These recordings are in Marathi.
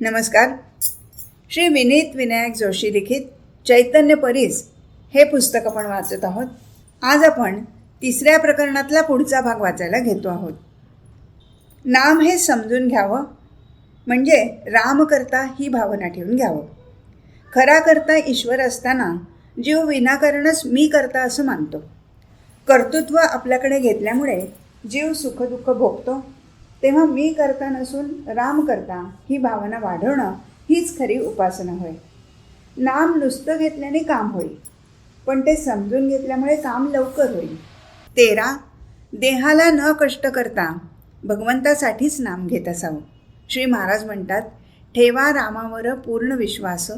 नमस्कार. श्री विनीत विनायक जोशी लिखित चैतन्य परीस हे पुस्तक आपण वाचत आहोत. आज आपण तिसऱ्या प्रकरणातला पुढचा भाग वाचायला घेतो आहोत. नाम हे समजून घ्यावं म्हणजे राम करता ही भावना ठेवून घ्यावं. खरा करता ईश्वर असताना जीव विनाकारणच मी करता असं मानतो. कर्तृत्व आपल्याकडे घेतल्यामुळे जीव सुखदुःख भोगतो तेव्हा मी करता नसून राम करता ही भावना वाढवणं हीच खरी उपासना होय. नाम नुसतं घेतल्याने काम होईल पण ते समजून घेतल्यामुळे काम लवकर होईल. तेरा देहाला न कष्ट करता भगवंतासाठीच नाम घेत असावं. श्री महाराज म्हणतात ठेवा रामावर पूर्ण विश्वास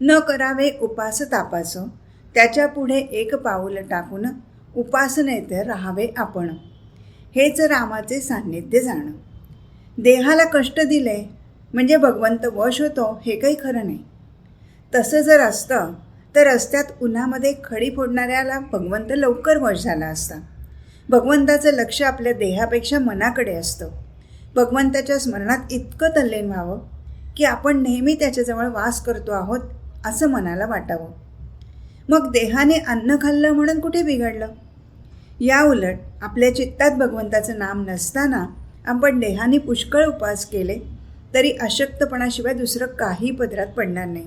न करावे उपास तापास त्याच्या पुढे एक पाऊल टाकून उपासनेत राहावे आपण. हेच रामाचे सान्निध्य जाणं. देहाला कष्ट दिले म्हणजे भगवंत वश होतो हे काही खरं नाही. तसं जर असतं तर रस्त्यात उन्हामध्ये खडी फोडणाऱ्याला भगवंत लवकर वश झाला असता. भगवंताचं लक्ष आपल्या देहापेक्षा मनाकडे असतं. भगवंताच्या स्मरणात इतकं तल्लीन व्हावं की आपण नेहमी त्याच्याजवळ वास करतो आहोत असं मनाला वाटावं. मग देहाने अन्न खाल्लं म्हणून कुठे बिघडलं? या उलट आपल्या चित्तात भगवंताचं नाम नसताना आपण देहाने पुष्कळ उपास केले तरी अशक्तपणाशिवाय दुसरं काही पदरात पडणार नाही.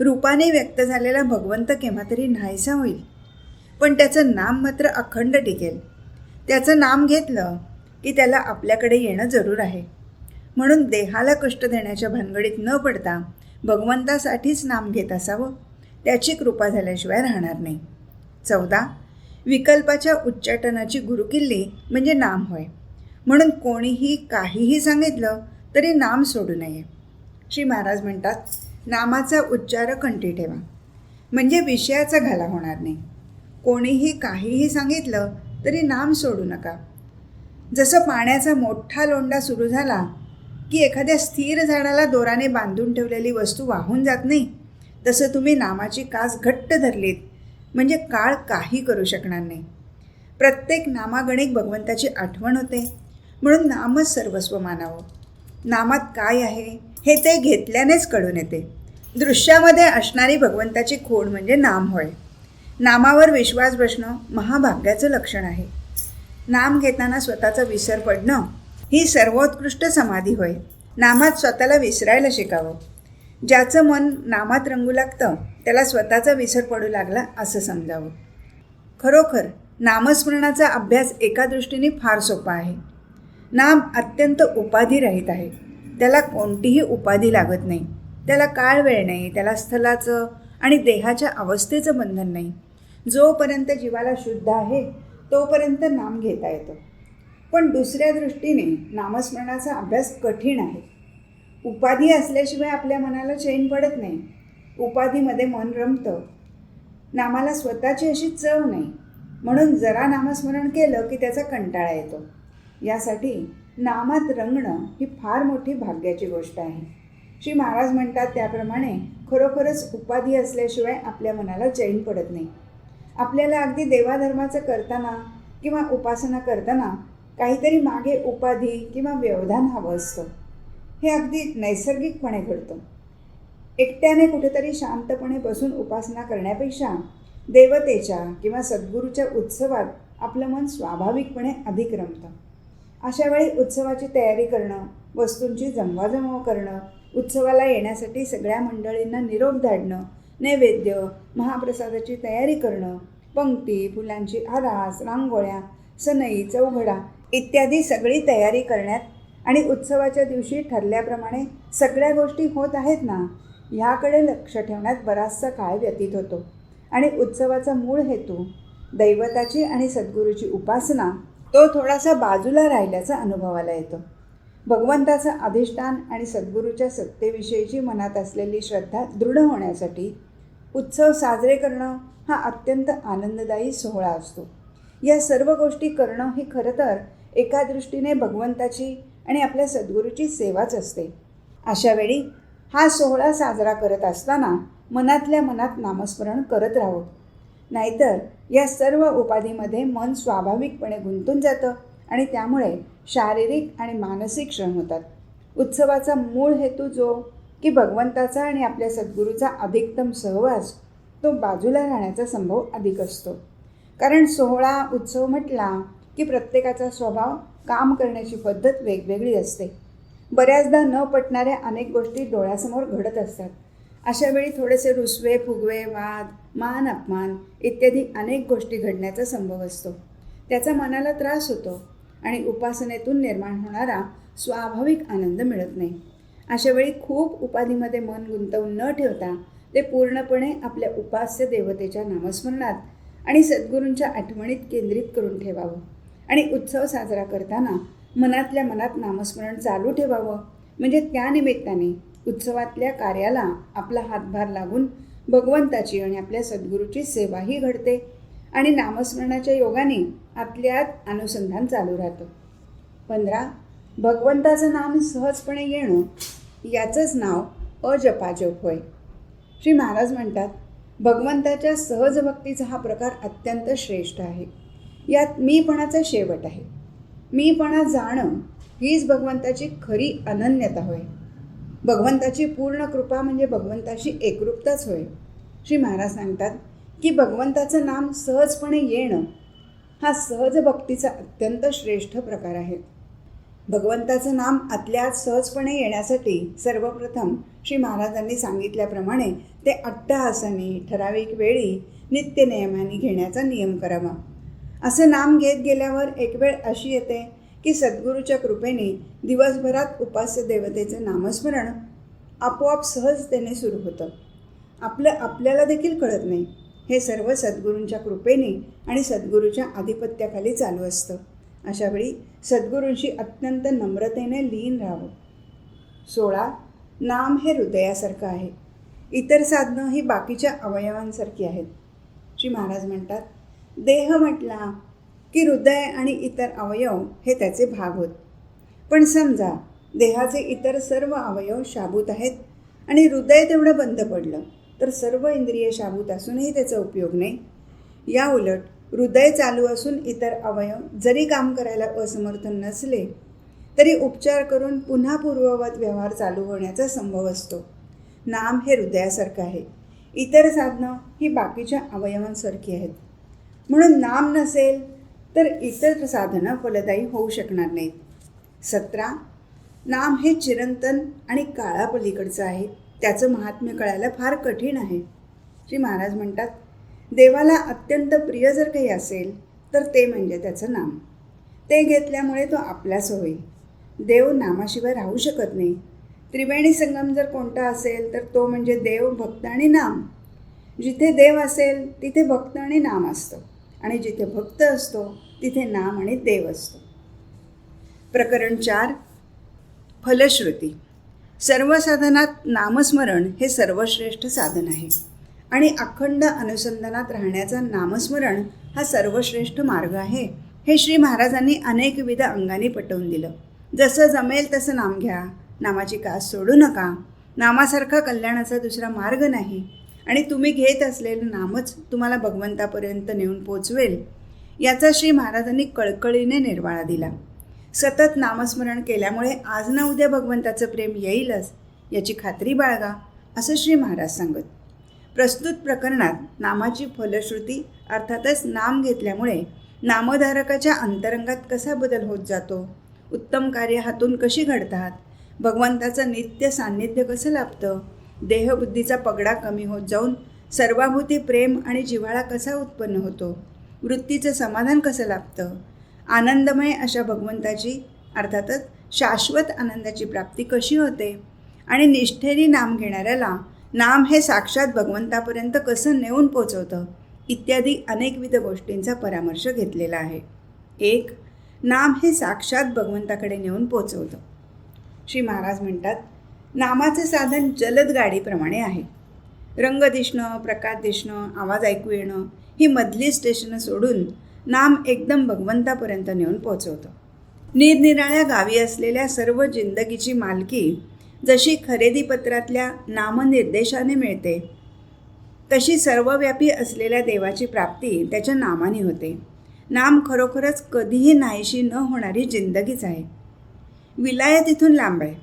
रूपाने व्यक्त झालेला भगवंत केव्हा तरी नाहीसा होईल. पण त्याचं नाम मात्र अखंड टिकेल. त्याचं नाम घेतलं की त्याला आपल्याकडे येणं जरूर आहे. म्हणून देहाला कष्ट देण्याच्या भानगडीत न पडता भगवंतासाठीच नाम घेत असावं त्याची कृपा झाल्याशिवाय राहणार नाही. चौदा. विकल्पाच्या उच्चाटनाची गुरुकिल्ली म्हणजे नाम होय. म्हणून कोणीही काहीही सांगितलं तरी नाम सोडू नये. श्री महाराज म्हणतात नामाचा उच्चार कंठी ठेवा. म्हणजे विषयाचा घाला होणार नाही. कोणीही काहीही सांगितलं तरी नाम सोडू नका. जसं पाण्याचा मोठा लोंडा सुरू झाला की एखाद्या स्थिर झाडाला दोराने बांधून ठेवलेली वस्तू वाहून जात नाही तसं तुम्ही नामाची कास घट्ट धरलीत म्हणजे काळ काही करू शकणार नाही. प्रत्येक नामागणिक भगवंताची आठवण होते. म्हणून नामच सर्वस्व मानावं नामात काय आहे हे ते घेतल्यानेच कळून येते. दृश्यामध्ये असणारी भगवंताची खोड म्हणजे नाम होय. नामावर विश्वास बसणं महाभाग्याचं लक्षण आहे. नाम घेताना स्वतःचा विसर पडणं ही सर्वोत्कृष्ट समाधी होय. नामात स्वतःला विसरायला शिकावं. ज्याचं मन नामात रंगू लागतं त्याला स्वतःचा विसर पडू लागला असं समजावं. खरोखर नामस्मरणाचा अभ्यास एका दृष्टीने फार सोपा आहे. नाम अत्यंत उपाधीरहित आहे. त्याला कोणतीही उपाधी लागत नाही. त्याला काळ वेळ नाही त्याला स्थलाचं आणि देहाच्या अवस्थेचं बंधन नाही. जोपर्यंत जीवाला शुद्ध आहे तोपर्यंत नाम घेता येतं. पण दुसऱ्या दृष्टीने नामस्मरणाचा अभ्यास कठीण आहे. उपाधी असल्याशिवाय आपल्या मनाला चैन पडत नाही. उपाधीमध्ये मन रमतं. नामाला स्वतःची अशी चव नाही. म्हणून जरा नामस्मरण केलं की त्याचा कंटाळा येतो. यासाठी नामात रंगणं ही फार मोठी भाग्याची गोष्ट आहे. श्री महाराज म्हणतात त्याप्रमाणे खरोखरच उपाधी असल्याशिवाय आपल्या मनाला चैन पडत नाही. आपल्याला अगदी देवाधर्माचं करताना किंवा उपासना करताना काहीतरी मागे उपाधी किंवा व्यवधान हवं असतं. हे अगदी नैसर्गिकपणे घडतं. एकट्याने कुठेतरी शांतपणे बसून उपासना करण्यापेक्षा देवतेच्या किंवा सद्गुरूच्या उत्सवात आपलं मन स्वाभाविकपणे अधिक रमतं. अशा वेळी उत्सवाची तयारी करणं वस्तूंची जमवाजमव करणं उत्सवाला येण्यासाठी सगळ्या मंडळींना निरोप धाडणं नैवेद्य महाप्रसादाची तयारी करणं पंक्ती फुलांची आरास रांगोळ्या सनई चौघडा इत्यादी सगळी तयारी करण्यात आणि उत्सवाच्या दिवशी ठरल्याप्रमाणे सगळ्या गोष्टी होत आहेत ना ह्याकडे लक्ष ठेवण्यात बराचसा काळ व्यतीत होतो. आणि उत्सवाचा मूळ हेतू दैवताची आणि सद्गुरूची उपासना तो थोडासा बाजूला राहिल्याचा अनुभवाला येतो. भगवंताचं अधिष्ठान आणि सद्गुरूच्या सत्तेविषयीची मनात असलेली श्रद्धा दृढ होण्यासाठी उत्सव साजरे करणं हा अत्यंत आनंददायी सोहळा असतो. या सर्व गोष्टी करणं ही खरं तर एका दृष्टीने भगवंताची आणि आपल्या सद्गुरूची सेवाच असते. अशावेळी हा सोहळा साजरा करत असताना मनातल्या मनात नामस्मरण करत राहू. नाहीतर या सर्व उपाधीमध्ये मन स्वाभाविकपणे गुंतून जातं आणि त्यामुळे शारीरिक आणि मानसिक श्रम होतात. उत्सवाचा मूळ हेतू जो की भगवंताचा आणि आपल्या सद्गुरूचा अधिकतम सहवास तो बाजूला राहण्याचा संभव अधिक असतो. कारण सोहळा उत्सव म्हटला की प्रत्येकाचा स्वभाव काम करण्याची पद्धत वेगवेगळी असते. बऱ्याचदा न पटणाऱ्या अनेक गोष्टी डोळ्यासमोर घडत असतात. अशा वेळी थोडेसे रुसवे फुगवे वाद मान अपमान इत्यादी अनेक गोष्टी घडण्याचा संभव असतो. त्याचा मनाला त्रास होतो आणि उपासनेतून निर्माण होणारा स्वाभाविक आनंद मिळत नाही. अशा वेळी खूप उपाधीमध्ये मन गुंतवून न ठेवता ते पूर्णपणे आपल्या उपास्य देवतेच्या नामस्मरणात आणि सद्गुरूंच्या आठवणीत केंद्रित करून ठेवावं आणि उत्सव साजरा करताना मनातल्या मनात नामस्मरण चालू ठेवावं. म्हणजे त्या निमित्ताने उत्सवातल्या कार्याला आपला हातभार लागून भगवंताची आणि आपल्या सद्गुरूची सेवाही घडते आणि नामस्मरणाच्या योगाने आतल्यात अनुसंधान चालू राहतं. पंधरा भगवंताचं नाम सहजपणे येणं याचंच नाव अजपाजप होय. श्री महाराज म्हणतात भगवंताच्या सहज भक्तीचा हा प्रकार अत्यंत श्रेष्ठ आहे. यात मीपणाचा शेवट आहे. मीपणा जाणं हीच भगवंताची खरी अनन्यता होय. भगवंताची पूर्ण कृपा म्हणजे भगवंताशी एकरूपताच होय. श्री महाराज सांगतात की भगवंताचं नाम सहजपणे येणं हा सहज भक्तीचा अत्यंत श्रेष्ठ प्रकार आहे. भगवंताचं नाम आतल्या सहजपणे येण्यासाठी सर्वप्रथम श्री महाराजांनी सांगितल्याप्रमाणे ते अट्टहासाने ठराविक वेळी नित्यनियमाने घेण्याचा नियम करावा. असं नाम घेत गेल्यावर एक वेळ अशी येते की सद्गुरूच्या कृपेने दिवसभरात उपास्य देवतेचं नामस्मरण आपोआप सहजतेने सुरू होतं. आपलं आपल्याला देखील कळत नाही. हे सर्व सद्गुरूंच्या कृपेने आणि सद्गुरूच्या आधिपत्याखाली चालू असतं. अशावेळी सद्गुरूंशी अत्यंत नम्रतेने लीन राहावं. सोळा नाम हे हृदयासारखं आहे. इतर साधनं ही बाकीच्या अवयवांसारखी आहेत. श्री महाराज म्हणतात देह म्हटला की हृदय आणि इतर अवयव हे त्याचे भाग होत. पण समजा देहाचे इतर सर्व अवयव शाबूत आहेत आणि हृदय तेवढं बंद पडलं तर सर्व इंद्रिय शाबूत असूनही त्याचा उपयोग नाही. या उलट हृदय चालू असून इतर अवयव जरी काम करायला असमर्थ नसले तरी उपचार करून पुन्हा पूर्ववत व्यवहार चालू होण्याचा संभव असतो. नाम हे हृदयासारखं आहे. इतर साधनं ही बाकीच्या अवयवांसारखी आहेत. म्हणून नाम नसेल तर इतर साधनं फलदायी होऊ शकणार नाहीत. सतरा. नाम हे चिरंतन आणि काळापलीकडचं आहे. त्याचं महात्म्य कळायला फार कठीण आहे. श्री महाराज म्हणतात देवाला अत्यंत प्रिय जर काही असेल तर ते म्हणजे त्याचं नाम. ते घेतल्यामुळे तो आपलाच होईल. देव नामाशिवाय राहू शकत नाही. त्रिवेणी संगम जर कोणता असेल तर तो म्हणजे देव भक्त आणि नाम. जिथे देव असेल तिथे भक्त आणि नाम असतं. आणि जिथे भक्त असतो तिथे नाम आणि देव असतो. प्रकरण चार फलश्रुती. सर्व साधनात नामस्मरण हे सर्वश्रेष्ठ साधन आहे. आणि अखंड अनुसंधानात राहण्याचा नामस्मरण हा सर्वश्रेष्ठ मार्ग आहे हे श्री महाराजांनी अनेकविध अंगाने पटवून दिलं. जसं जमेल तसं नाम घ्या नामाची कास सोडू नका नामासारखा कल्याणाचा दुसरा मार्ग नाही. आणि तुम्ही घेत असलेलं नामच तुम्हाला भगवंतापर्यंत नेऊन पोचवेल याचा श्री महाराजांनी कळकळीने निर्वाळा दिला. सतत नामस्मरण केल्यामुळे आज ना उद्या भगवंताचं प्रेम येईलच याची खात्री बाळगा असं श्री महाराज सांगत. प्रस्तुत प्रकरणात नामाची फलश्रुती अर्थातच नाम घेतल्यामुळे नामधारकाच्या अंतरंगात कसा बदल होत जातो? उत्तम कार्य हातून कशी घडतात? भगवंताचं नित्य सान्निध्य कसं लाभतं? देहबुद्धीचा पगडा कमी होत जाऊन सर्वाभूती प्रेम आणि जिव्हाळा कसा उत्पन्न होतो? वृत्तीचं समाधान कसं लाभतं? आनंदमय अशा भगवंताची अर्थातच शाश्वत आनंदाची प्राप्ती कशी होते? आणि निष्ठेने नाम घेणाऱ्याला नाम हे साक्षात भगवंतापर्यंत कसं नेऊन पोचवतं? इत्यादी अनेकविध गोष्टींचा परामर्श घेतलेला आहे. एक नाम हे साक्षात भगवंताकडे नेऊन पोचवतं. श्री महाराज म्हणतात नामाचे साधन जलद गाडीप्रमाणे आहे. रंग दिसणं प्रकाश दिसणं आवाज ऐकू येणं ही मधली स्टेशनं सोडून नाम एकदम भगवंतापर्यंत नेऊन पोचवतं निरनिराळ्या गावी असलेल्या सर्व जिंदगीची मालकी जशी खरेदीपत्रातल्या नामनिर्देशाने मिळते तशी सर्वव्यापी असलेल्या देवाची प्राप्ती त्याच्या नामाने होते. नाम खरोखरच कधीही नाहीशी न होणारी जिंदगीच आहे. विलाया तिथून लांब आहे.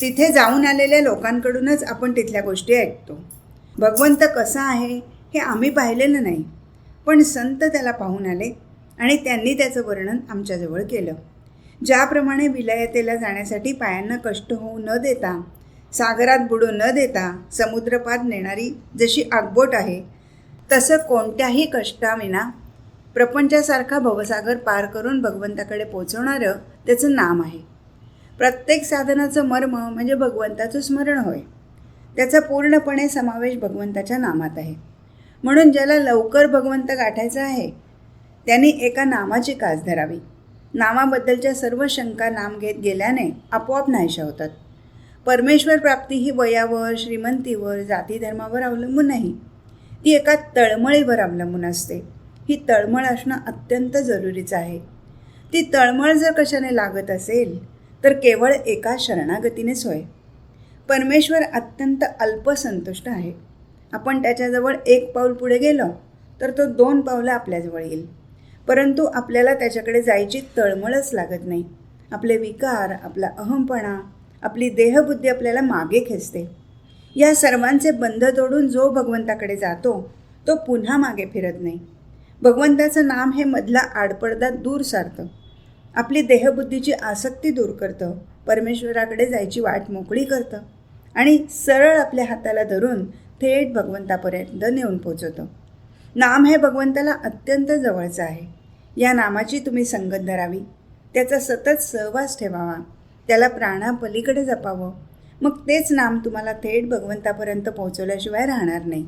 तिथे जाऊन आलेल्या लोकांकडूनच आपण तिथल्या गोष्टी ऐकतो. भगवंत कसा आहे हे आम्ही पाहिलेलं नाही. पण संत त्याला पाहून आले आणि त्यांनी त्याचं वर्णन आमच्याजवळ केलं. ज्याप्रमाणे विलायतेला जाण्यासाठी पायांना कष्ट होऊ न देता सागरात बुडू न देता समुद्रपात नेणारी जशी आगबोट आहे तसं कोणत्याही कष्टाविना प्रपंचासारखा भवसागर पार करून भगवंताकडे पोचवणारं त्याचं नाम आहे. प्रत्येक साधनाचं मर्म म्हणजे भगवंताचं स्मरण होय. त्याचा पूर्णपणे समावेश भगवंताच्या नामात आहे. म्हणून ज्याला लवकर भगवंत गाठायचा आहे त्याने एका नामाची कास धरावी. नामाबद्दलच्या सर्व शंका नाम घेत गेल्याने आपोआप नाहीशा होतात. परमेश्वर प्राप्ती ही वयावर श्रीमंतीवर जाती धर्मावर अवलंबून नाही ती एका तळमळीवर अवलंबून असते. ही तळमळ असणं अत्यंत जरुरीचं आहे. ती तळमळ जर कशाने लागत असेल तर केवळ एका शरणागतीनेच होय. परमेश्वर अत्यंत अल्पसंतुष्ट आहे. आपण त्याच्याजवळ एक पाऊल पुढे गेलो तर तो दोन पावलं आपल्याजवळ येईल. परंतु आपल्याला त्याच्याकडे जायची तळमळच लागत नाही. आपले विकार आपला अहमपणा आपली देहबुद्धी आपल्याला मागे खेचते. या सर्वांचे बंध तोडून जो भगवंताकडे जातो तो पुन्हा मागे फिरत नाही. भगवंताचं नाम हे मधला आडपडदा दूर सारतं. आपली देहबुद्धीची आसक्ती दूर करतं परमेश्वराकडे जायची वाट मोकळी करतं आणि सरळ आपल्या हाताला धरून थेट भगवंतापर्यंत नेऊन पोचवतं. नाम हे भगवंताला अत्यंत जवळचं आहे. या नामाची तुम्ही संगत धरावी. त्याचा सतत सहवास ठेवावा. त्याला प्राणापलीकडे जपावं. मग तेच नाम तुम्हाला थेट भगवंतापर्यंत पोहोचवल्याशिवाय राहणार नाही.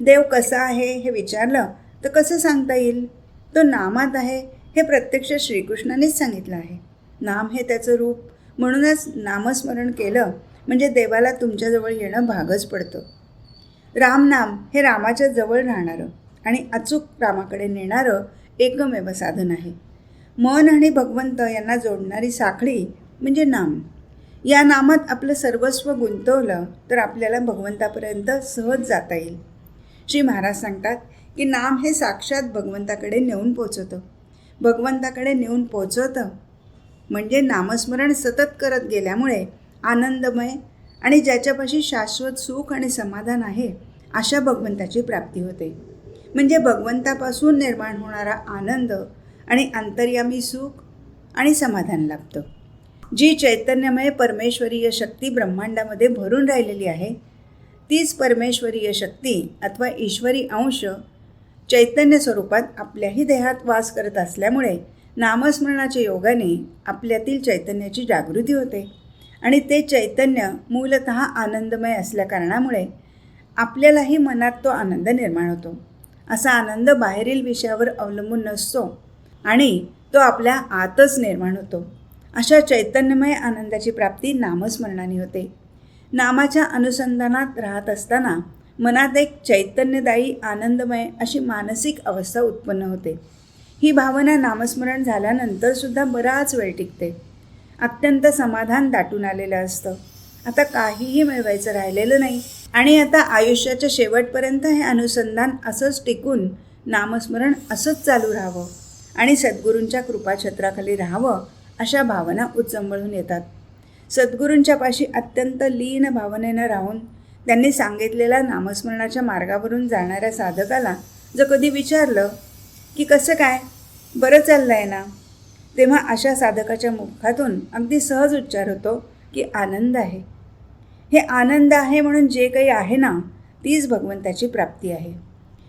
देव कसा आहे हे विचारलं तर कसं सांगता येईल? तो नामात आहे हे प्रत्यक्ष श्रीकृष्णानेच सांगितलं आहे. नाम हे त्याचं रूप. म्हणूनच नामस्मरण केलं म्हणजे देवाला तुमच्याजवळ येणं भागच पडतं. रामनाम हे रामाच्या जवळ राहणारं आणि अचूक रामाकडे नेणारं एकमेव साधन आहे. मन आणि भगवंत यांना जोडणारी साखळी म्हणजे नाम. या नामात आपलं सर्वस्व गुंतवलं तर आपल्याला भगवंतापर्यंत सहज जाता येईल. श्री महाराज सांगतात की नाम हे साक्षात भगवंताकडे नेऊन पोचवतं भगवंताकडे नेऊन पोचवतं म्हणजे नामस्मरण सतत करत गेल्यामुळे आनंदमय आणि ज्याच्यापाशी शाश्वत सुख आणि समाधान आहे अशा भगवंताची प्राप्ती होते. म्हणजे भगवंतापासून निर्माण होणारा आनंद आणि अंतर्यामी सुख आणि समाधान लाभतं. जी चैतन्यमय परमेश्वरीय शक्ती ब्रह्मांडामध्ये भरून राहिलेली आहे तीच परमेश्वरीय शक्ती अथवा ईश्वरी अंश चैतन्य स्वरूपात आपल्याही देहात वास करत असल्यामुळे नामस्मरणाच्या योगाने आपल्यातील चैतन्याची जागृती होते. आणि ते चैतन्य मूलत आनंदमय असल्या कारणामुळे आपल्यालाही मनात तो आनंद निर्माण होतो. असा आनंद बाहेरील विषयावर अवलंबून नसतो आणि तो आपल्या आतच निर्माण होतो. अशा चैतन्यमय आनंदाची प्राप्ती नामस्मरणाने होते. नामाच्या अनुसंधानात राहत असताना मनात एक चैतन्यदायी आनंदमय अशी मानसिक अवस्था उत्पन्न होते. ही भावना नामस्मरण झाल्यानंतरसुद्धा बराच वेळ टिकते. अत्यंत समाधान दाटून आलेलं असतं. आता काहीही मिळवायचं राहिलेलं नाही. आणि आता आयुष्याच्या शेवटपर्यंत हे अनुसंधान असंच टिकून नामस्मरण असंच चालू राहावं. आणि सद्गुरूंच्या कृपाछत्राखाली राहावं अशा भावना उचंबळून येतात. सद्गुरूंच्या पाशी अत्यंत लीन भावनेनं राहून त्यांनी सांगितलेल्या नामस्मरणाच्या मार्गावरून जाणाऱ्या साधकाला जर कधी विचारलं की कसं काय? बरं चाललं आहे ना? तेव्हा अशा साधकाच्या मुखातून अगदी सहज उच्चार होतो की आनंद आहे. हे आनंद आहे म्हणून जे काही आहे ना तीच भगवंताची प्राप्ती आहे.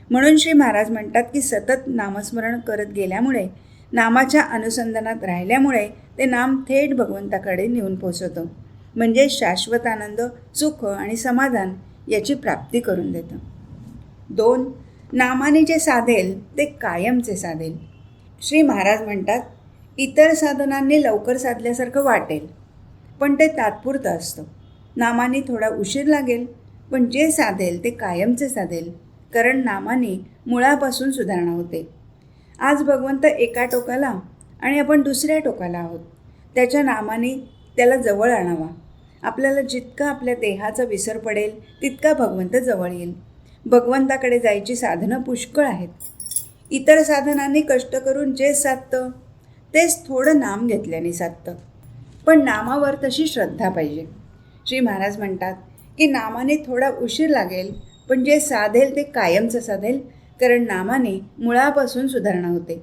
म्हणून श्री महाराज म्हणतात की सतत नामस्मरण करत गेल्यामुळे नामाच्या अनुसंधानात राहिल्यामुळे ते नाम थेट भगवंताकडे नेऊन पोचवतं म्हणजे शाश्वत आनंद सुख आणि समाधान याची प्राप्ती करून देतं. दोन नामाने जे साधेल ते कायमचे साधेल. श्री महाराज म्हणतात इतर साधनांनी लवकर साधल्यासारखं वाटेल. पण ते तात्पुरतं असतं. नामाने थोडा उशीर लागेल पण जे साधेल ते कायमचे साधेल कारण नामाने मुळापासून सुधारणा होते. आज भगवंत एका टोकाला आणि आपण दुसऱ्या टोकाला आहोत. त्याच्या नामाने त्याला जवळ आणावा. आपल्याला जितका आपल्या देहाचा विसर पडेल तितका भगवंत जवळ येईल. भगवंताकडे जायची साधनं पुष्कळ आहेत. इतर साधनांनी कष्ट करून जे साधतं तेच थोडं नाम घेतल्याने साधतं. पण नामावर तशी श्रद्धा पाहिजे. श्री महाराज म्हणतात की नामाने थोडा उशीर लागेल पण जे साधेल ते कायमचं साधेल कारण नामाने मुळापासून सुधारणा होते.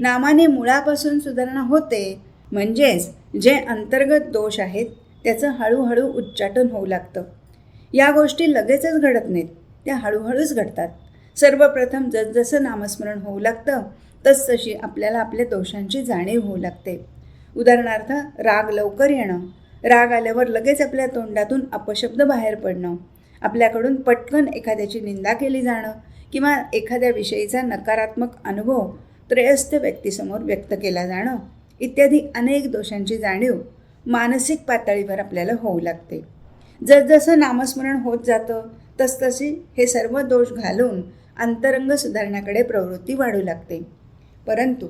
नामाने मुळापासून सुधारणा होते म्हणजेच जे अंतर्गत दोष आहेत त्याचं हळूहळू उच्चाटन होऊ लागतं. या गोष्टी लगेचच घडत नाहीत त्या हळूहळूच घडतात. सर्वप्रथम जसजसं नामस्मरण होऊ लागतं तसतशी आपल्याला आपल्या दोषांची जाणीव होऊ लागते. उदाहरणार्थ राग लवकर येणं. राग आल्यावर लगेच आपल्या तोंडातून अपशब्द बाहेर पडणं. आपल्याकडून पटकन एखाद्याची निंदा केली जाणं किंवा एखाद्या विषयीचा नकारात्मक अनुभव त्रयस्थ व्यक्तीसमोर व्यक्त केला जाणं इत्यादी अनेक दोषांची जाणीव मानसिक पातळीवर आपल्याला होऊ लागते. जसजसं नामस्मरण होत जातं तसतशी हे सर्व दोष घालून अंतरंग सुधारण्याकडे प्रवृत्ती वाढू लागते. परंतु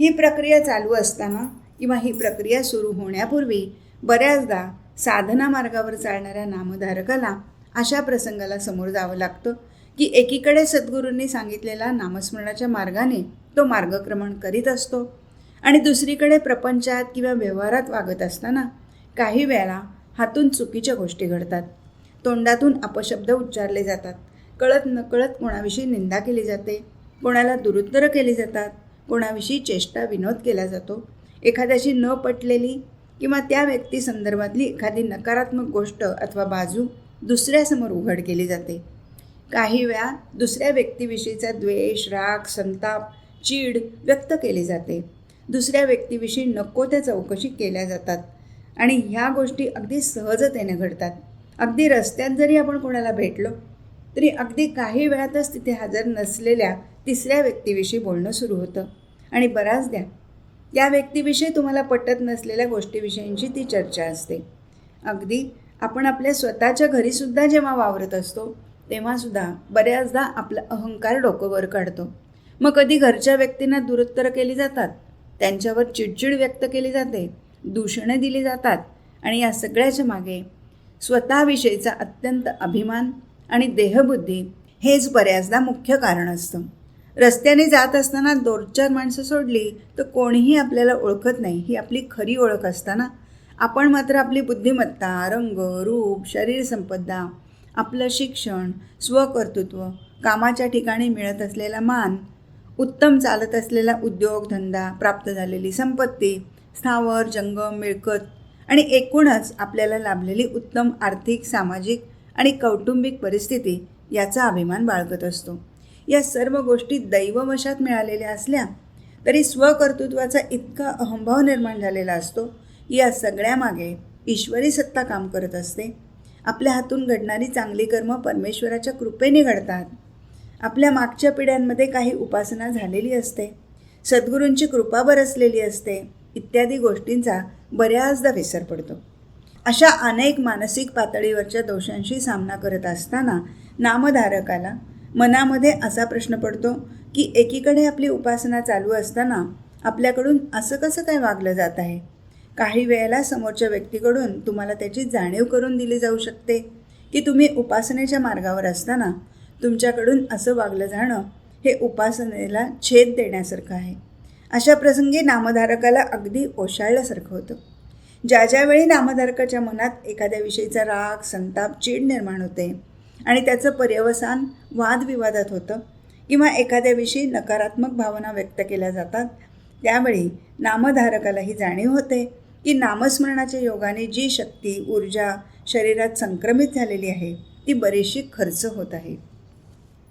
ही प्रक्रिया चालू असताना किंवा ही प्रक्रिया सुरू होण्यापूर्वी बऱ्याचदा साधना मार्गावर चालणाऱ्या नामधारकाला अशा प्रसंगाला समोर जावं लागतं की एकीकडे सद्गुरूंनी सांगितलेला नामस्मरणाच्या मार्गाने तो मार्गक्रमण करीत असतो आणि दुसरीकडे प्रपंचात किंवा व्यवहारात वागत असताना काही वेळा हातून चुकीच्या गोष्टी घडतात. तोंडातून अपशब्द उच्चारले जातात. कळत नकळत कोणाविषयी निंदा केली जाते. कोणाला दुरुत्तर केली जातात. कोणाविषयी चेष्टा विनोद केला जातो. एखाद्याशी न पटलेली किंवा त्या व्यक्ती संदर्भातली एखादी नकारात्मक गोष्ट अथवा बाजू दुसऱ्यासमोर उघड केली जाते. काही वेळा दुसऱ्या व्यक्तीविषयीचा द्वेष राग संताप चीड व्यक्त केली जाते. दुसऱ्या व्यक्तीविषयी नको त्या चौकशी केल्या जातात आणि ह्या गोष्टी अगदी सहजतेने घडतात. अगदी रस्त्यात जरी आपण कोणाला भेटलो तरी अगदी काही वेळातच तिथे हजर नसलेल्या तिसऱ्या व्यक्तीविषयी बोलणं सुरू होतं. आणि बऱ्याचदा त्या व्यक्तीविषयी तुम्हाला पटत नसलेल्या गोष्टीविषयींची ती चर्चा असते. अगदी आपण आपल्या स्वतःच्या घरीसुद्धा जेव्हा वावरत असतो तेव्हासुद्धा बऱ्याचदा आपला अहंकार डोकं वर काढतो. मग कधी घरच्या व्यक्तींना दुरुत्तर केली जातात त्यांच्यावर चिडचिड व्यक्त केली जाते दूषणे दिली जातात आणि या सगळ्याच्या मागे स्वतःविषयीचा अत्यंत अभिमान आणि देहबुद्धी हेच बऱ्याचदा मुख्य कारण असतं. रस्त्याने जात असताना दोन चार माणसं सोडली तर कोणीही आपल्याला ओळखत नाही. ही आपली खरी ओळख असताना. आपण मात्र आपली बुद्धिमत्ता रंग रूप शरीर संपदा आपलं शिक्षण स्वकर्तृत्व कामाच्या ठिकाणी मिळत असलेला मान उत्तम चालत असलेला उद्योगधंदा प्राप्त झालेली संपत्ती स्थावर जंगम मिळकत आणि एकूणच आपल्याला लाभलेली उत्तम आर्थिक सामाजिक आणि कौटुंबिक परिस्थिती याचा अभिमान बाळगत असतो. या सर्व गोष्टी दैववशात मिळालेल्या असल्या तरी स्वकर्तृत्वाचा इतका अहंभाव निर्माण झालेला असतो या सगळ्यामागे ईश्वरी सत्ता काम करत असते. आपल्या हातून घडणारी चांगली कर्म परमेश्वराच्या कृपेने घडतात. आपल्या मागच्या पिढ्यांमध्ये काही उपासना झालेली असते. सद्गुरूंची कृपा बरसलेली असते. इत्यादी गोष्टींचा बऱ्याचदा विसर पडतो. अशा अनेक मानसिक पातळीवरच्या दोषांशी सामना करत असताना नामधारकाला मनामध्ये असा प्रश्न पडतो की एकीकडे आपली उपासना चालू असताना आपल्याकडून असं कसं काय वागलं जात आहे? काही वेळेला समोरच्या व्यक्तीकडून तुम्हाला त्याची जाणीव करून दिली जाऊ शकते. की तुम्ही उपासनेच्या मार्गावर असताना तुमच्याकडून असं वागलं जाणं हे उपासनेला छेद देण्यासारखं आहे. अशा प्रसंगी नामधारकाला अगदी ओशाळल्यासारखं होतं. ज्या ज्यावेळी नामधारकाच्या मनात एखाद्या विषयीचा राग संताप चीड निर्माण होते आणि त्याचं पर्यवसान वादविवादात होतं किंवा एखाद्याविषयी नकारात्मक भावना व्यक्त केल्या जातात. त्यावेळी नामधारकाला ही जाणीव होते की नामस्मरणाच्या योगाने जी शक्ती ऊर्जा शरीरात संक्रमित झालेली आहे ती बरीचशी खर्च होत आहे.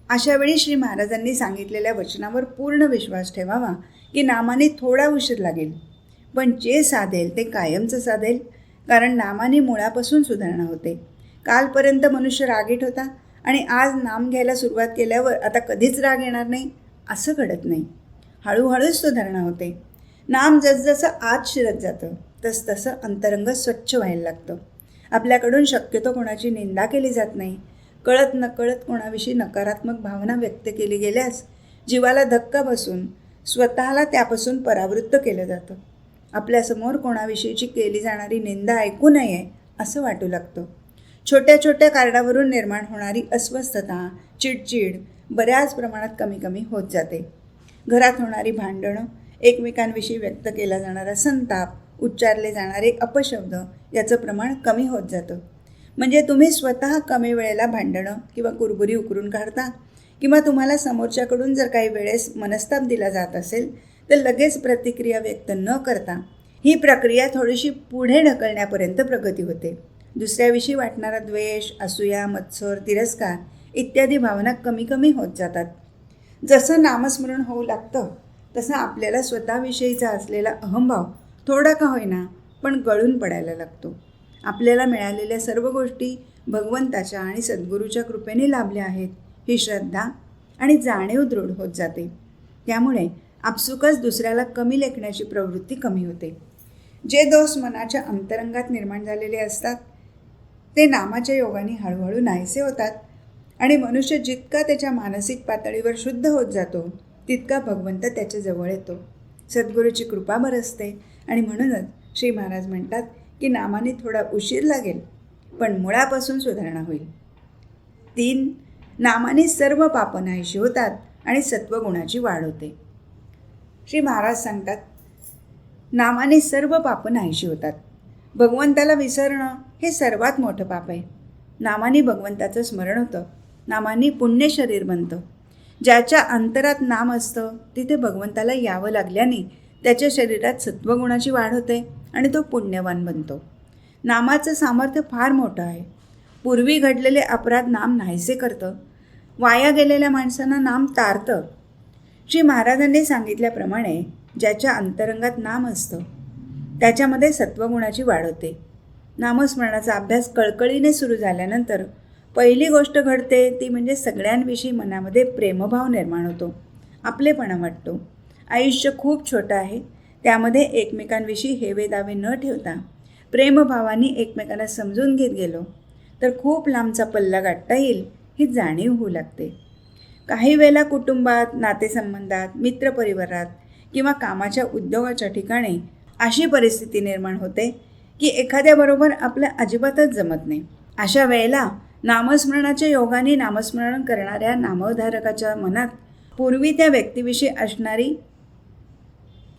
अशावेळी श्री महाराजांनी सांगितलेल्या वचनावर पूर्ण विश्वास ठेवावा की नामाने थोडा उशीर लागेल. पण जे साधेल ते कायमचं साधेल कारण नामाने मुळापासून सुधारणा होते. कालपर्यंत मनुष्य रागीट होता आणि आज नाम घ्यायला सुरुवात केल्यावर आता कधीच राग येणार नाही असं घडत नाही. हळूहळूच सुधारणा होते. नाम जसजसं आत शिरत जातं तसतसं अंतरंग स्वच्छ व्हायला लागतं. आपल्याकडून शक्यतो कोणाची निंदा केली जात नाही. कळत नकळत कोणाविषयी नकारात्मक भावना व्यक्त केली गेल्यास जीवाला धक्का बसून स्वतःला त्यापासून परावृत्त केलं जातं. आपल्यासमोर कोणाविषयीची केली जाणारी निंदा ऐकू नये असं वाटू लागतं. छोट्या छोट्या कारणावरून निर्माण होणारी अस्वस्थता चिडचिड बऱ्याच प्रमाणात कमी कमी होत जाते. घरात होणारी भांडणं एकमेकांविषयी व्यक्त केला जाणारा संताप उच्चारले जाणारे अपशब्द याचं प्रमाण कमी होत जातं. म्हणजे तुम्ही स्वतः कमी वेळेला भांडणं किंवा कुरबुरी उकरून काढता किंवा तुम्हाला समोरच्याकडून जर काही वेळेस मनस्ताप दिला जात असेल तर लगेच प्रतिक्रिया व्यक्त न करता ही प्रक्रिया थोडीशी पुढे ढकलण्यापर्यंत प्रगती होते. दुसऱ्याविषयी वाटणारा द्वेष असूया मत्सर तिरस्कार इत्यादी भावना कमी कमी होत जातात. जसं नामस्मरण होऊ लागतं तसं आपल्याला स्वतःविषयीचा असलेला अहंभाव थोडा का होईना पण गळून पडायला लागतो. आपल्याला मिळालेल्या सर्व गोष्टी भगवंताच्या आणि सद्गुरूच्या कृपेने लाभल्या आहेत ही श्रद्धा आणि जाणीव दृढ होत जाते. त्यामुळे आपसुकच दुसऱ्याला कमी लेखण्याची प्रवृत्ती कमी होते. जे दोष मनाच्या अंतरंगात निर्माण झालेले असतात ते नामाच्या योगाने हळूहळू नाहीसे होतात. आणि मनुष्य जितका त्याच्या मानसिक पातळीवर शुद्ध होत जातो तितका भगवंत त्याच्याजवळ येतो. सद्गुरूची कृपा बरसते आणि म्हणूनच श्री महाराज म्हणतात की नामाने थोडा उशीर लागेल पण मुळापासून सुधारणा होईल. तीन नामाने सर्व पाप नाहीशी होतात आणि सत्वगुणाची वाढ होते. श्री महाराज सांगतात नामाने सर्व पाप नाहीशी होतात. भगवंताला विसरणं हे सर्वात मोठं पाप आहे. नामाने भगवंताचं स्मरण होतं. नामाने पुण्य शरीर बनतं. ज्याच्या अंतरात नाम असतं तिथे भगवंताला यावं लागल्याने त्याच्या शरीरात सत्वगुणाची वाढ होते आणि तो पुण्यवान बनतो. नामाचं सामर्थ्य फार मोठं आहे. पूर्वी घडलेले अपराध नाम नाहीसे करतं. वाया गेलेल्या माणसांना नाम तारतं. श्री महाराजांनी सांगितल्याप्रमाणे ज्याच्या अंतरंगात नाम असतं त्याच्यामध्ये सत्वगुणाची वाढ होते. नामस्मरणाचा अभ्यास कळकळीने सुरू झाल्यानंतर पहिली गोष्ट घडते ती म्हणजे सगळ्यांविषयी मनामध्ये प्रेमभाव निर्माण होतो. आपलेपणा वाटतो. आयुष्य खूप छोटं आहे. त्यामध्ये एकमेकांविषयी हेवे दावे न ठेवता प्रेमभावाने एकमेकांना समजून घेत गेलो. तर खूप लांबचा पल्ला गाठता येईल ही जाणीव होऊ लागते. काही वेळेला कुटुंबात नातेसंबंधात मित्रपरिवारात किंवा कामाच्या उद्योगाच्या ठिकाणी अशी परिस्थिती निर्माण होते की एखाद्याबरोबर आपलं अजिबातच जमत नाही. अशा वेळेला नामस्मरणाच्या योगाने नामस्मरण करणाऱ्या नामधारकाच्या मनात पूर्वी त्या व्यक्तीविषयी असणारी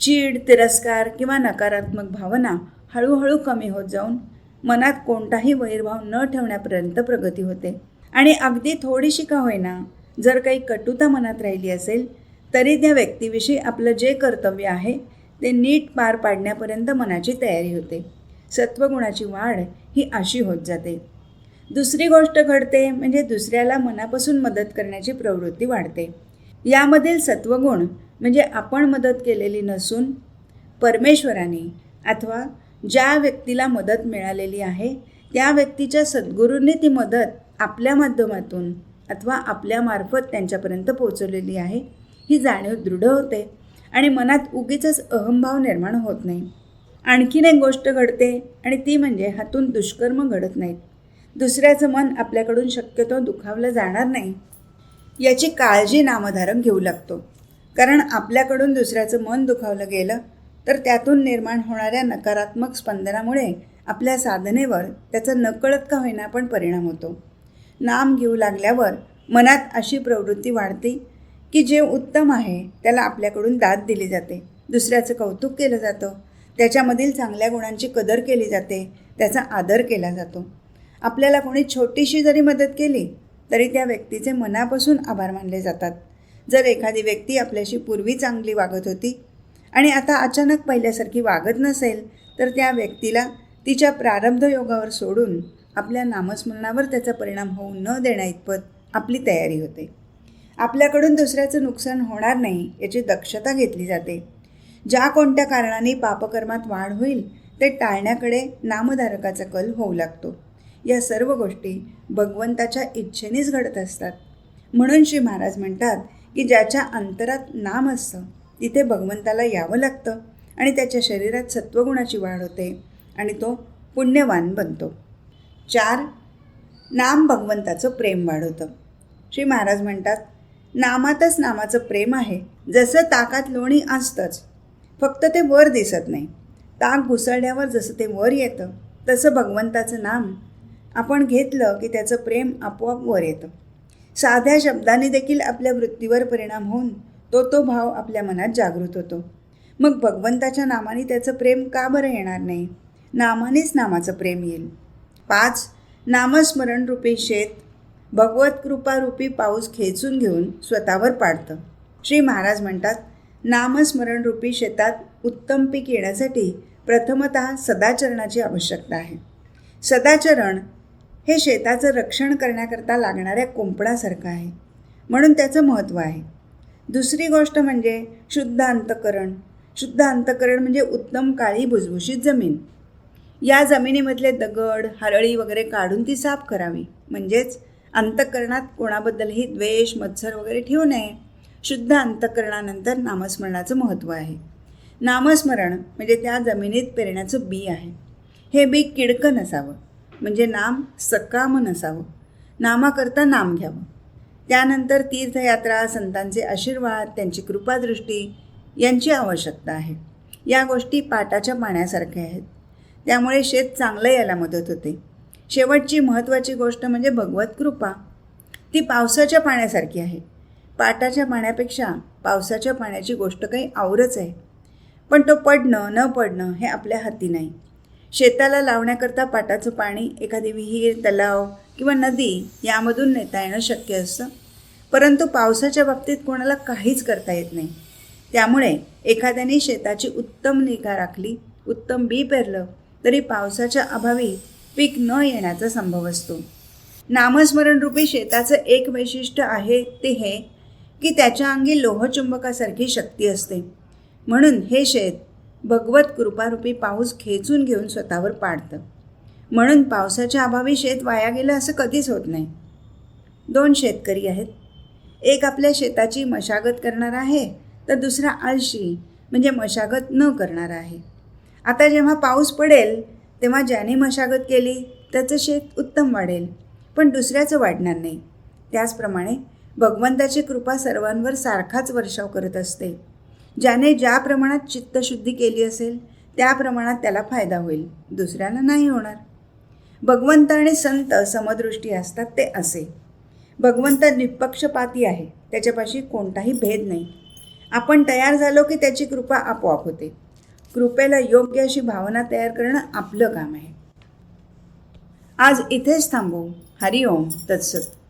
चीड तिरस्कार किंवा नकारात्मक भावना हळूहळू कमी होत जाऊन मनात कोणताही वैरभाव न ठेवण्यापर्यंत प्रगती होते. आणि अगदी थोडीशी का होईना जर काही कटुता मनात राहिली असेल तरी त्या व्यक्तीविषयी आपलं जे कर्तव्य आहे ते नीट पार पाडण्यापर्यंत मनाची तयारी होते. सत्वगुणाची वाढ ही अशी होत जाते. दुसरी गोष्ट घडते म्हणजे दुसऱ्याला मनापासून मदत करण्याची प्रवृत्ती वाढते. यामधील सत्वगुण म्हणजे आपण मदत केलेली नसून परमेश्वराने अथवा ज्या व्यक्तीला मदत मिळालेली आहे त्या व्यक्तीच्या सद्गुरूंनी ती मदत आपल्या माध्यमातून अथवा आपल्यामार्फत त्यांच्यापर्यंत पोचवलेली आहे ही जाणीव दृढ होते. आणि मनात उगीच अहंभाव निर्माण होत नाही. आणखीन एक गोष्ट घडते आणि ती म्हणजे हातून दुष्कर्म घडत नाहीत. दुसऱ्याचं मन आपल्याकडून शक्यतो दुखावलं जाणार नाही. याची काळजी नामधारक घेऊ लागतो. कारण आपल्याकडून दुसऱ्याचं मन दुखावलं गेलं तर त्यातून निर्माण होणाऱ्या नकारात्मक स्पंदनामुळे आपल्या साधनेवर त्याचा नकळत का होईना पण परिणाम होतो. नाम घेऊ लागल्यावर मनात अशी प्रवृत्ती वाढते की जे उत्तम आहे त्याला आपल्याकडून दाद दिली जाते. दुसऱ्याचं कौतुक केलं जातं. त्याच्यामधील चांगल्या गुणांची कदर केली जाते. त्याचा आदर केला जातो. आपल्याला कोणी छोटीशी जरी मदत केली तरी त्या व्यक्तीचे मनापासून आभार मानले जातात. जर एखादी व्यक्ती आपल्याशी पूर्वी चांगली वागत होती आणि आता अचानक पहिल्यासारखी वागत नसेल तर त्या व्यक्तीला तिच्या प्रारब्ध योगावर सोडून आपल्या नामस्मरणावर त्याचा परिणाम होऊ न देण्या इतपत आपली तयारी होते. आपल्याकडून दुसऱ्याचं नुकसान होणार नाही याची दक्षता घेतली जाते. ज्या कोणत्या कारणाने पापकर्मात वाढ होईल ते टाळण्याकडे नामधारकाचा कल होऊ लागतो. या सर्व गोष्टी भगवंताच्या इच्छेनेच घडत असतात. म्हणून श्री महाराज म्हणतात की ज्याच्या अंतरात नाम असतं तिथे भगवंताला यावं लागतं आणि त्याच्या शरीरात सत्वगुणाची वाढ होते आणि तो पुण्यवान बनतो. चार नाम भगवंताचं प्रेम वाढवतं. श्री महाराज म्हणतात नामातच नामाचं प्रेम आहे. जसं ताकात लोणी असतंच फक्त ते वर दिसत नाही. ताक घुसळल्यावर जसं ते वर येतं तसं भगवंताचं नाम आपण घेतलं की त्याचं प्रेम आपोआप वर येतं. साध्या शब्दाने देखील आपल्या वृत्तीवर परिणाम होऊन तो तो भाव आपल्या मनात जागृत होतो. मग भगवंताच्या नामाने त्याचं प्रेम का बरं येणार नाही? नामानेच नामाचं प्रेम येईल. पाच नामस्मरण रूपी शेत भगवत कृपारूपी पाऊस खेचून घेऊन स्वतःवर पाडतं. श्री महाराज म्हणतात नामस्मरण रूपी शेतात उत्तम पीक येण्यासाठी प्रथमत सदाचरणाची आवश्यकता आहे. सदाचरण हे शेताचं रक्षण करण्याकरता लागणाऱ्या कुंपणासारखं आहे. म्हणून त्याचं महत्त्व आहे. दुसरी गोष्ट म्हणजे शुद्ध अंतकरण. शुद्ध अंतकरण म्हणजे उत्तम काळी भुसभुशीत जमीन. या जमिनीमधले दगड हरळी वगैरे काढून ती साफ करावी. म्हणजेच अंतकरणात कोणाबद्दलही द्वेष मत्सर वगैरे ठेवू नये. शुद्ध अंतकरणानंतर नामस्मरणाचं महत्त्व आहे. नामस्मरण म्हणजे त्या जमिनीत पेरण्याचं बी आहे. हे बी किडकं नसावं. म्हणजे नाम सकाम नसावं. नामाकरता नाम घ्यावं. त्यानंतर तीर्थयात्रा संतांचे आशीर्वाद त्यांची कृपादृष्टी यांची आवश्यकता आहे. या गोष्टी पाटाच्या पाण्यासारख्या आहेत. त्यामुळे शेत चांगलं यायला मदत होते. शेवटची महत्त्वाची गोष्ट म्हणजे भगवत कृपा. ती पावसाच्या पाण्यासारखी आहे. पाटाच्या पाण्यापेक्षा पावसाच्या पाण्याची गोष्ट काही आवरच आहे. पण तो पडणं न पडणं हे आपल्या हाती नाही. शेताला लावण्याकरता पाटाचं पाणी एखादी विहीर तलाव किंवा नदी यामधून नेता येणं शक्य असतं. परंतु पावसाच्या बाबतीत कोणाला काहीच करता येत नाही. त्यामुळे एखाद्याने शेताची उत्तम निगा राखली उत्तम बी पेरलं तरी पावसाच्या अभावी पीक न येण्याचा संभव असतो. नामस्मरण रूपी शेताचं एक वैशिष्ट्य आहे ते हे की त्याच्या अंगी लोहचुंबकासारखी शक्ती असते. म्हणून हे शेत भगवत कृपारूपी पाऊस खेचून घेऊन स्वतःवर पाडतं. म्हणून पावसाच्या अभावी शेत वाया गेलं असं कधीच होत नाही. दोन शेतकरी आहेत. एक आपल्या शेताची मशागत करणार आहे तर दुसरा आळशी म्हणजे मशागत न करणार आहे. आता जेव्हा पाऊस पडेल तेव्हा ज्याने मशागत केली त्याचं शेत उत्तम वाढेल. पण दुसऱ्याचं वाढणार नाही. त्याचप्रमाणे भगवंताची कृपा सर्वांवर सारखाच वर्षाव करत असते. ज्याने ज्या प्रमाणात चित्तशुद्धी केली असेल त्या प्रमाणात त्याला फायदा होईल. दुसऱ्याला नाही होणार. भगवंत आणि संत समदृष्टी असतात ते असे. भगवंत निपक्षपाती आहे त्याच्यापाशी कोणताही भेद नाही. आपण तयार झालो की त्याची कृपा आपोआप होते. कृपेला योग्य अशी भावना तयार करणं आपलं काम आहे. आज इथेच थांबू. हरिओम. तत्सत.